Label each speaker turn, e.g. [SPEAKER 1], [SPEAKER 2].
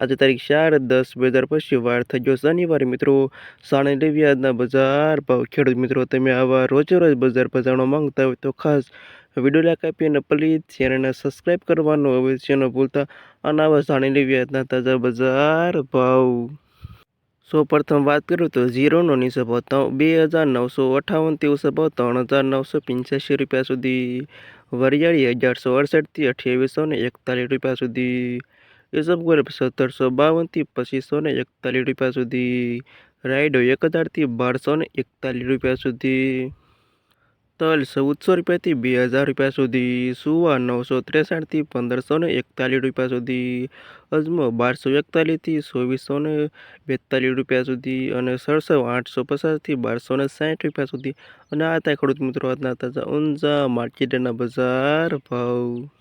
[SPEAKER 1] આજે તારીખ ચાર દસ બે હજાર પછી વાર થઈ ગયો શનિવારે મિત્રો. સાણે લેવી બજાર ભાવ. ખેડૂત મિત્રો, તમે આવા રોજેરોજ બજાર પર માંગતા હોય તો ખાસ વીડિયો લાઈક આપી અને પ્લીઝ ચેનલને સબસ્ક્રાઈબ કરવાનું અવશ્ય ન ભૂલતા. અને આવા જાણી લેવી તાજા બજાર ભાવ. સૌ પ્રથમ વાત કરું તો ઝીરોનો નીચે ભાવ બે હજાર નવસો અઠાવનથી ઊંચો ભાવ ત્રણ હજાર નવસો પંચ્યાસી રૂપિયા સુધી. વરિયાળી અગિયારસો અડસઠથી અઠ્યાવીસો ને એકતાલીસ રૂપિયા સુધી. ઇસબગોલ સત્તરસો બાવનથી પચીસો ને એકતાલીસ રૂપિયા સુધી. રાયડો એક હજારથી બારસો ને એકતાલીસ રૂપિયા સુધી. તલ ચૌદસો રૂપિયાથી બે હજાર રૂપિયા સુધી. સુવા નવસો ત્રેસાઠથી પંદરસો ને એકતાલીસ રૂપિયા સુધી. અજમો બારસો એકતાલીસથી ચોવીસો ને બેતાલીસ રૂપિયા સુધી અને સડસો આઠસો પચાસથી બારસો ને સાઠ રૂપિયા સુધી. અને આ હતા ખેડૂત મિત્રો આજના તાજા ઊંઝા માર્કેટના બજાર ભાવ.